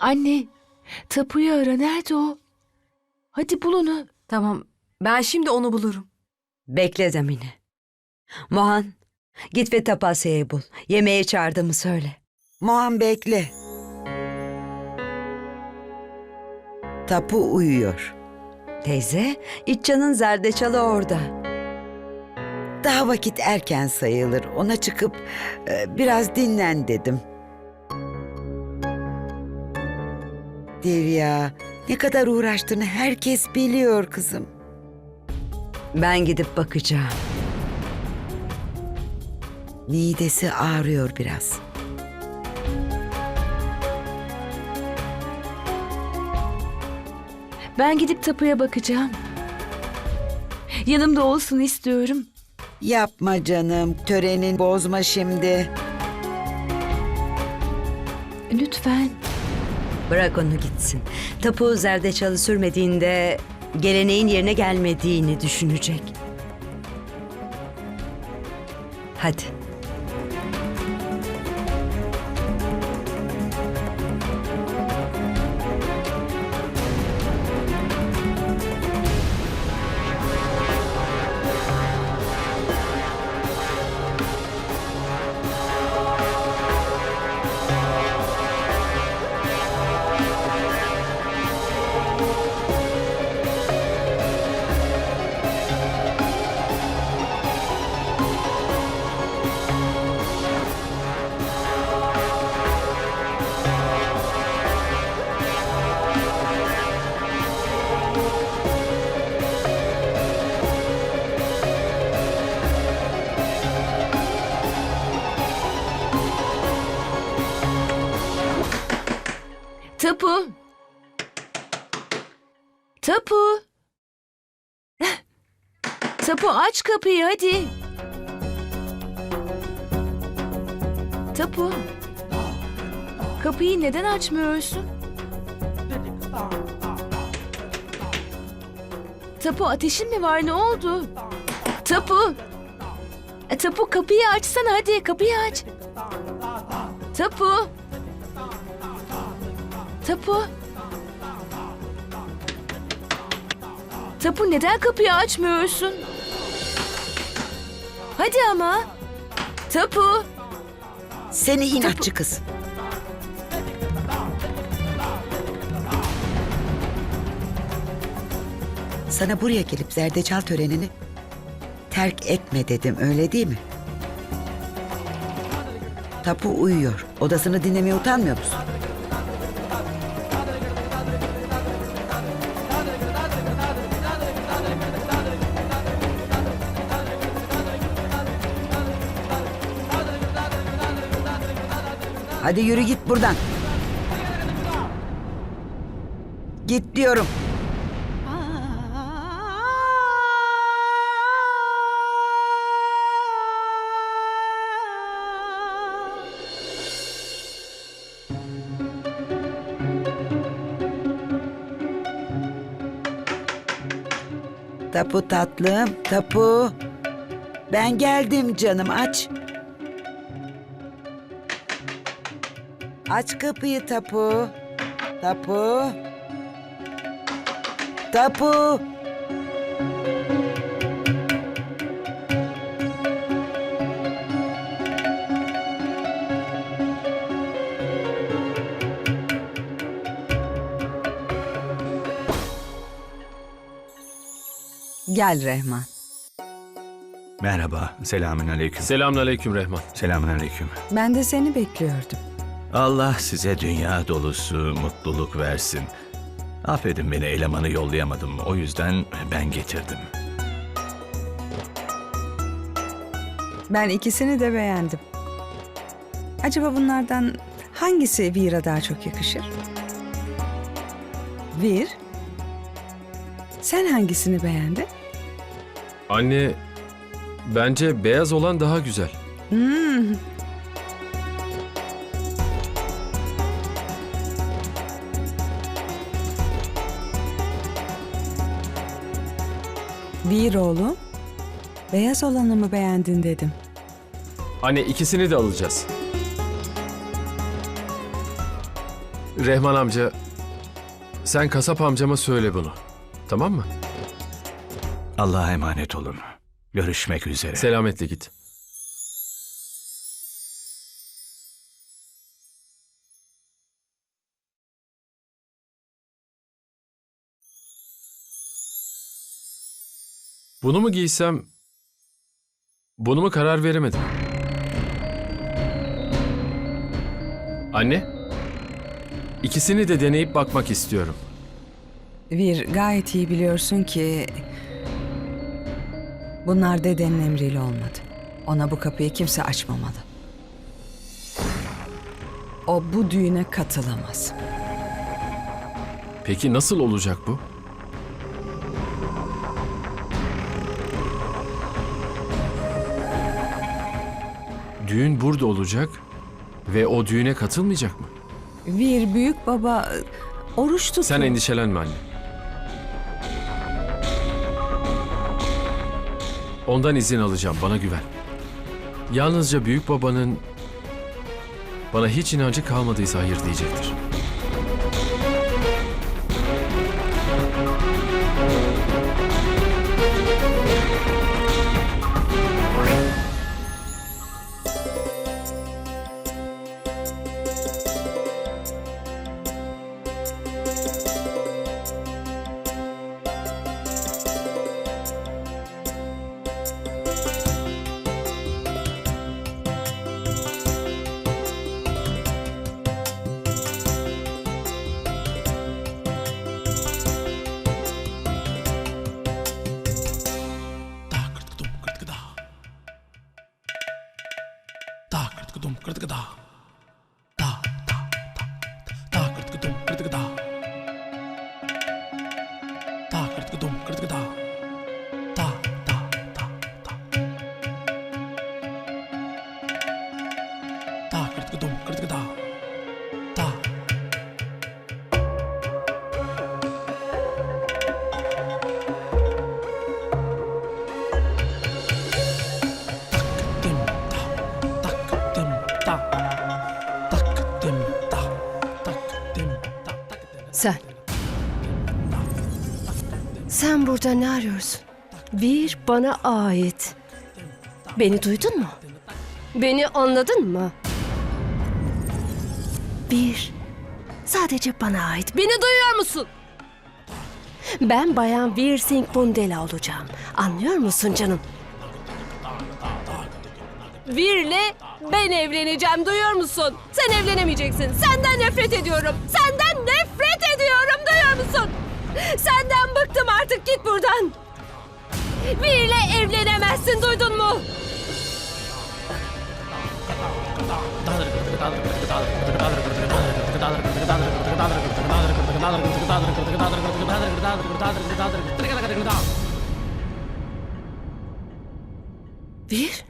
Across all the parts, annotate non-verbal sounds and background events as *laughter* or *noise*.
Anne, tapuyu ara. Nerede o? Hadi bul onu. Tamam, ben şimdi onu bulurum. Bekle Damini. Mohan, git ve Tapasya'yı bul. Yemeğe çağırdığımı söyle. Mohan bekle. Tapu uyuyor. Teyze, İtcan'ın zerdeçalı orada. Daha vakit erken sayılır. Ona çıkıp e, biraz dinlen dedim. Derya, ne kadar uğraştığını herkes biliyor kızım. Ben gidip bakacağım. Midesi ağrıyor biraz. Ben gidip tapuya bakacağım. Yanımda olsun istiyorum. Yapma canım, törenin bozma şimdi. Lütfen. Bırak onu gitsin. Tapu zerdeçalı sürmediğinde geleneğin yerine gelmediğini düşünecek. Hadi. Tapu aç kapıyı hadi. Tapu. Kapıyı neden açmıyorsun? Tapu ateşin mi var ne oldu? Tapu. E, Tapu kapıyı açsana hadi kapıyı aç. Tapu. Tapu. Tapu neden kapıyı açmıyorsun? Hadi ama. Tapu. Seni inatçı kız. Sana buraya gelip zerdeçal törenini terk etme dedim öyle değil mi? Tapu uyuyor. Odasını dinlemeye utanmıyor musun? Hadi yürü git buradan. Git diyorum. Tapu tatlım, tapu. Ben geldim canım aç. Aç kapıyı tapu. Tapu. Tapu. Gel Rehman. Merhaba, selamün aleyküm. Selamünaleyküm Rehman. Selamün aleyküm. Ben de seni bekliyordum. Allah size dünya dolusu mutluluk versin. Affedin beni elemanı yollayamadım. O yüzden ben getirdim. Ben ikisini de beğendim. Acaba bunlardan hangisi Vir'a daha çok yakışır? Vir, sen hangisini beğendin? Anne, bence beyaz olan daha güzel. Hmm, Vir oğlum, beyaz olanı mı beğendin dedim. Anne ikisini de alacağız. Rehman amca, sen kasap amcama söyle bunu. Tamam mı? Allah'a emanet olun. Görüşmek üzere. Selametle git. Bunu mu giysem? Bunu mu karar veremedim. Anne? İkisini de deneyip bakmak istiyorum. Bir gayet iyi biliyorsun ki bunlar dedenin emriyle olmadı. Ona bu kapıyı kimse açmamalı. O bu düğüne katılamaz. Peki nasıl olacak bu? Düğün burada olacak ve o düğüne katılmayacak mı? Bir büyük baba e, oruç tutuyor. Sen endişelenme anne. Ondan izin alacağım, bana güven. Yalnızca büyük babanın bana hiç inancı kalmadıysa hayır diyecektir. Burada ne arıyorsun? Bir bana ait. Beni duydun mu? Beni anladın mı? Bir. Sadece bana ait. Beni duyuyor musun? Ben Bayan Veer Singh Bundela olacağım. Anlıyor musun canım? Vir'le ben evleneceğim duyuyor musun? Sen evlenemeyeceksin. Senden nefret ediyorum. Senden nefret ediyorum duyuyor musun? Senden bıktım artık git buradan. Vir'le evlenemezsin duydun mu? Vir?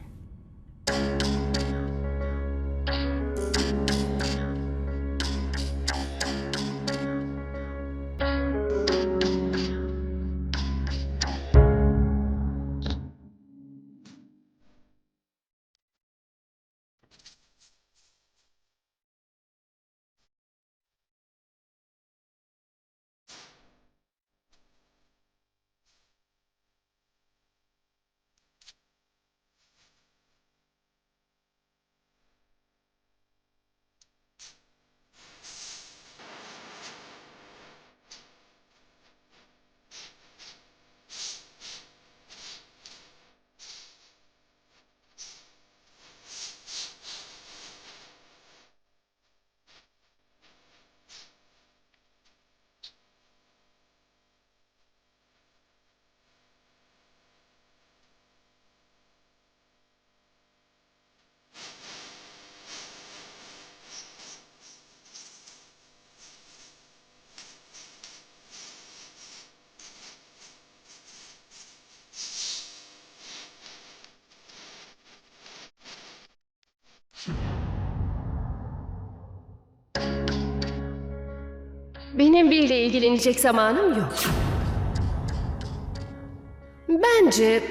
Benim biriyle ilgilenecek zamanım yok. Bence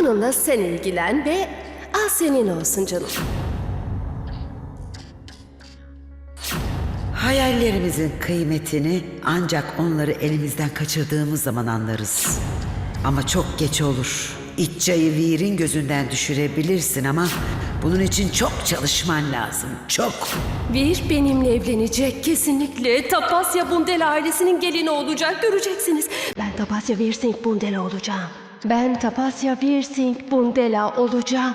onunla sen ilgilen ve al senin olsun canım. Hayallerimizin kıymetini ancak onları elimizden kaçırdığımız zaman anlarız. Ama çok geç olur. İtçayı Vir'in gözünden düşürebilirsin ama bunun için çok çalışman lazım. Çok. Bir benimle evlenecek kesinlikle. Tapasya Bundela ailesinin gelini olacak göreceksiniz. Ben Tapasya Virsing Bundela olacağım. Ben Tapasya Virsing Bundela olacağım.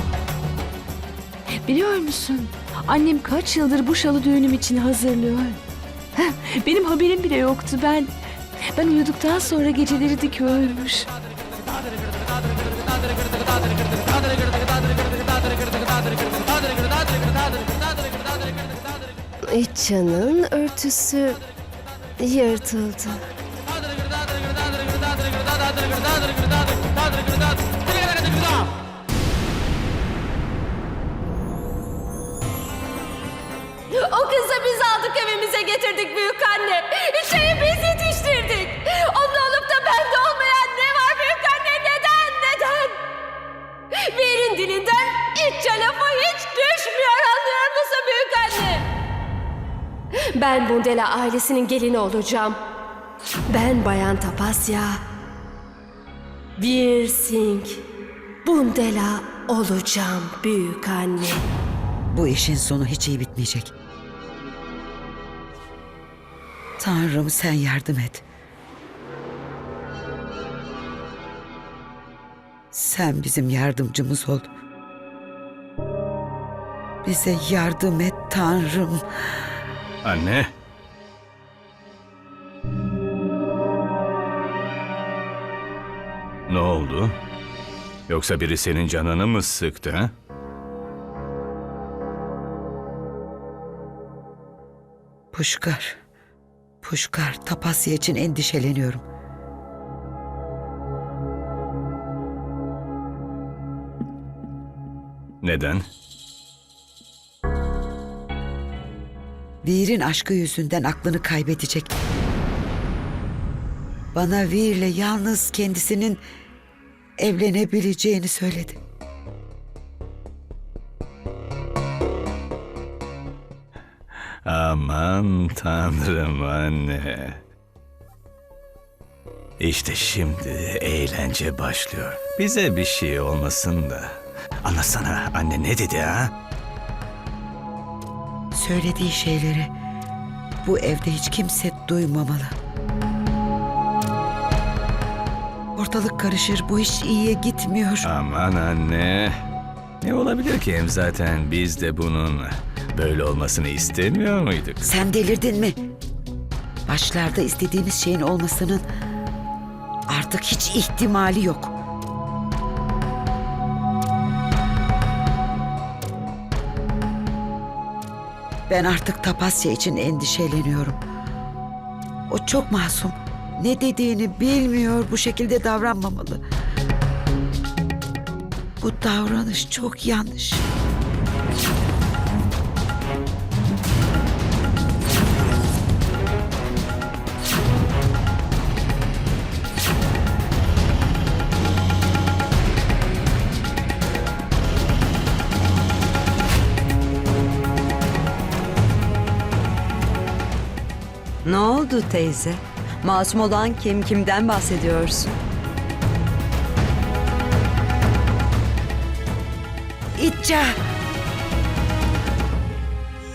Biliyor musun? Annem kaç yıldır bu şalı düğünüm için hazırlıyor. Benim haberim bile yoktu. Ben ben uyuduktan sonra geceleri dikiyormuş. İçanın örtüsü yırtıldı. Evimize getirdik büyük anne. İçayı biz yetiştirdik. Onun olup da bende olmayan ne var büyük anne? Neden? Neden? Verin dilinden İçça lafı hiç düşmüyor anlıyor musun büyük anne? Ben Bundela ailesinin gelini olacağım. Ben Bayan Tapasya. Bir Singh. Bundela olacağım büyük anne. Bu işin sonu hiç iyi bitmeyecek. Tanrım sen yardım et. Sen bizim yardımcımız ol. Bize yardım et Tanrım. Anne. Ne oldu? Yoksa biri senin canını mı sıktı ha? Puşkar. Puşkar Tapasya için endişeleniyorum. Neden? Vir'in aşkı yüzünden aklını kaybedecek. Bana Vir'le yalnız kendisinin evlenebileceğini söyledi. Aman tanrım anne. İşte şimdi eğlence başlıyor. Bize bir şey olmasın da. Anlasana anne ne dedi ha? Söylediği şeyleri bu evde hiç kimse duymamalı. Ortalık karışır, bu iş iyiye gitmiyor. Aman anne. Ne olabilir ki hem zaten biz de bunun böyle olmasını istemiyor muyduk? Sen delirdin mi? Başlarda istediğimiz şeyin olmasının artık hiç ihtimali yok. Ben artık Tapasya için endişeleniyorum. O çok masum. Ne dediğini bilmiyor, bu şekilde davranmamalı. Bu davranış çok yanlış. Oldu teyze? Masum olan kim? Kimden bahsediyorsun? İtça!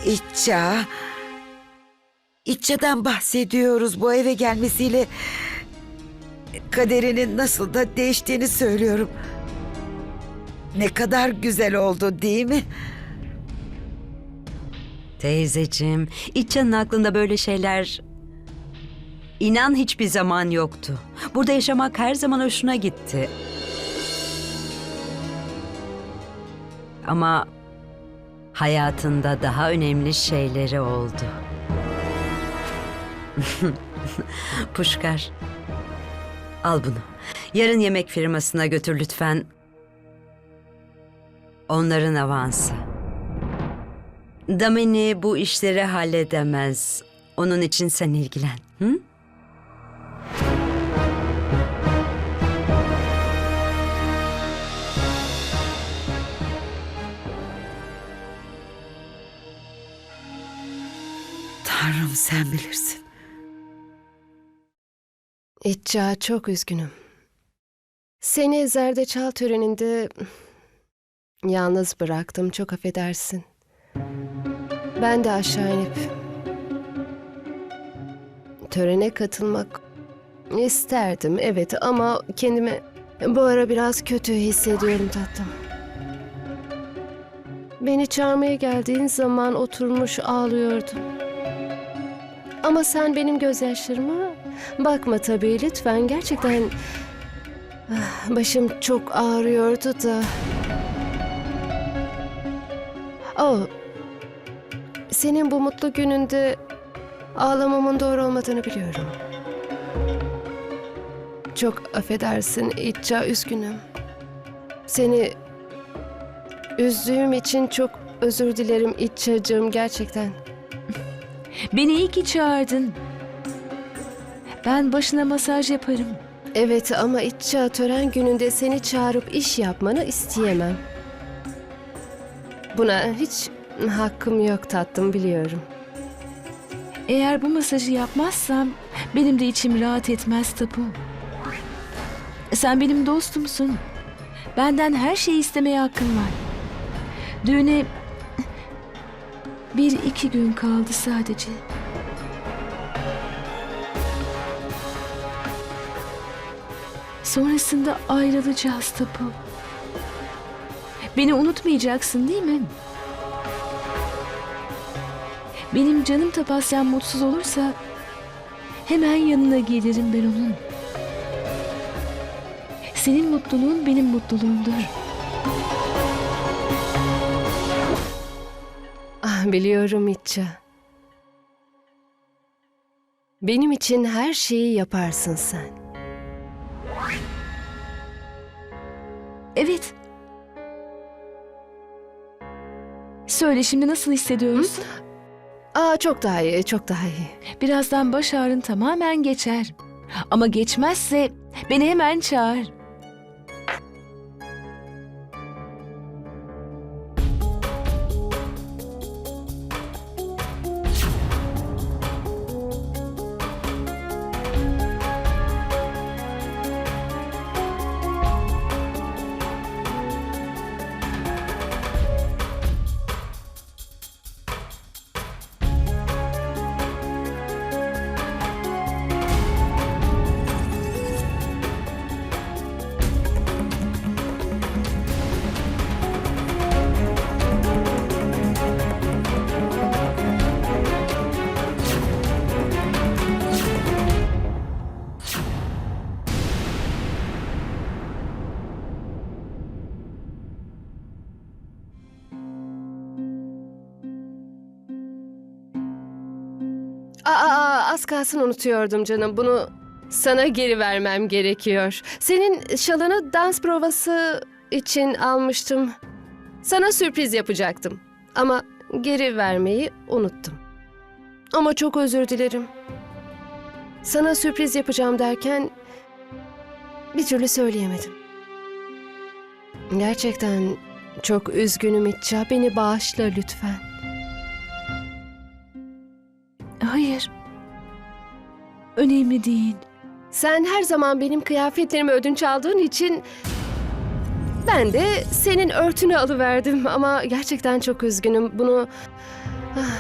İtça! İtça'dan bahsediyoruz. Bu eve gelmesiyle kaderinin nasıl da değiştiğini söylüyorum. Ne kadar güzel oldu değil mi? Teyzeciğim, İçcan'ın aklında böyle şeyler... inan hiçbir zaman yoktu. Burada yaşamak her zaman hoşuna gitti. Ama hayatında daha önemli şeyleri oldu. *laughs* Puşkar, al bunu. Yarın yemek firmasına götür lütfen. Onların avansı. Damini bu işleri halledemez. Onun için sen ilgilen. Hı? Tanrım sen bilirsin. İtça çok üzgünüm. Seni zerdeçal töreninde yalnız bıraktım. Çok affedersin. Ben de aşağı inip törene katılmak isterdim. Evet ama kendimi bu ara biraz kötü hissediyorum tatlım. Beni çağırmaya geldiğin zaman oturmuş ağlıyordum. Ama sen benim gözyaşlarıma bakma tabii lütfen. Gerçekten ah, başım çok ağrıyordu da. Oh, senin bu mutlu gününde ağlamamın doğru olmadığını biliyorum. Çok affedersin İtça üzgünüm. Seni üzdüğüm için çok özür dilerim İtçacığım gerçekten. Beni iyi ki çağırdın. Ben başına masaj yaparım. Evet ama İtça tören gününde seni çağırıp iş yapmanı isteyemem. Buna hiç hakkım yok tatlım biliyorum. Eğer bu masajı yapmazsam benim de içim rahat etmez Tapu. Sen benim dostumsun. Benden her şeyi istemeye hakkın var. Düğüne bir iki gün kaldı sadece. Sonrasında ayrılacağız Tapu. Beni unutmayacaksın değil mi? Benim canım Tapasyam mutsuz olursa hemen yanına gelirim ben onun. Senin mutluluğun benim mutluluğumdur. Biliyorum İtça. Benim için her şeyi yaparsın sen. Evet. Söyle şimdi nasıl hissediyorsun? Aa çok daha iyi, çok daha iyi. Birazdan baş ağrın tamamen geçer. Ama geçmezse beni hemen çağır. Aa, aa, az kalsın unutuyordum canım. Bunu sana geri vermem gerekiyor. Senin şalını dans provası için almıştım. Sana sürpriz yapacaktım. Ama geri vermeyi unuttum. Ama çok özür dilerim. Sana sürpriz yapacağım derken bir türlü söyleyemedim. Gerçekten çok üzgünüm İtça. Beni bağışla lütfen. Önemli değil. Sen her zaman benim kıyafetlerimi ödünç aldığın için ben de senin örtünü alıverdim ama gerçekten çok üzgünüm. Bunu Ah,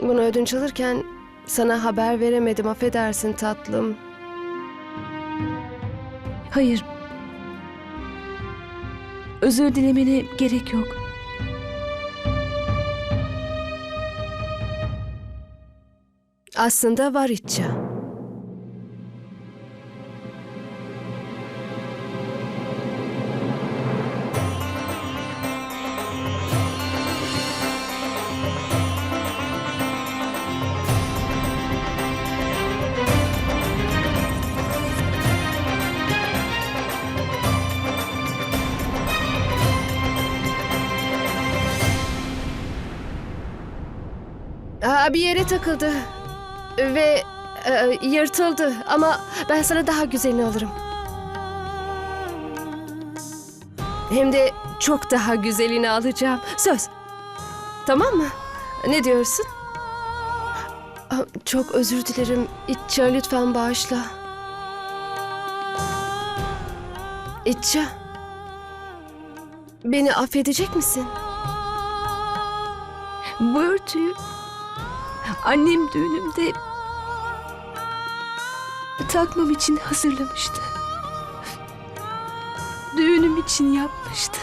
bunu ödünç alırken sana haber veremedim. Affedersin tatlım. Hayır. Özür dilemene gerek yok. Aslında var İtça. Bir yere takıldı ve e, yırtıldı ama ben sana daha güzelini alırım. Hem de çok daha güzelini alacağım. Söz. Tamam mı? Ne diyorsun? Aa, Çok özür dilerim. İtça lütfen bağışla. İtça. Beni affedecek misin? Bu örtüyü annem düğünümde takmam için hazırlamıştı. Düğünüm için yapmıştı.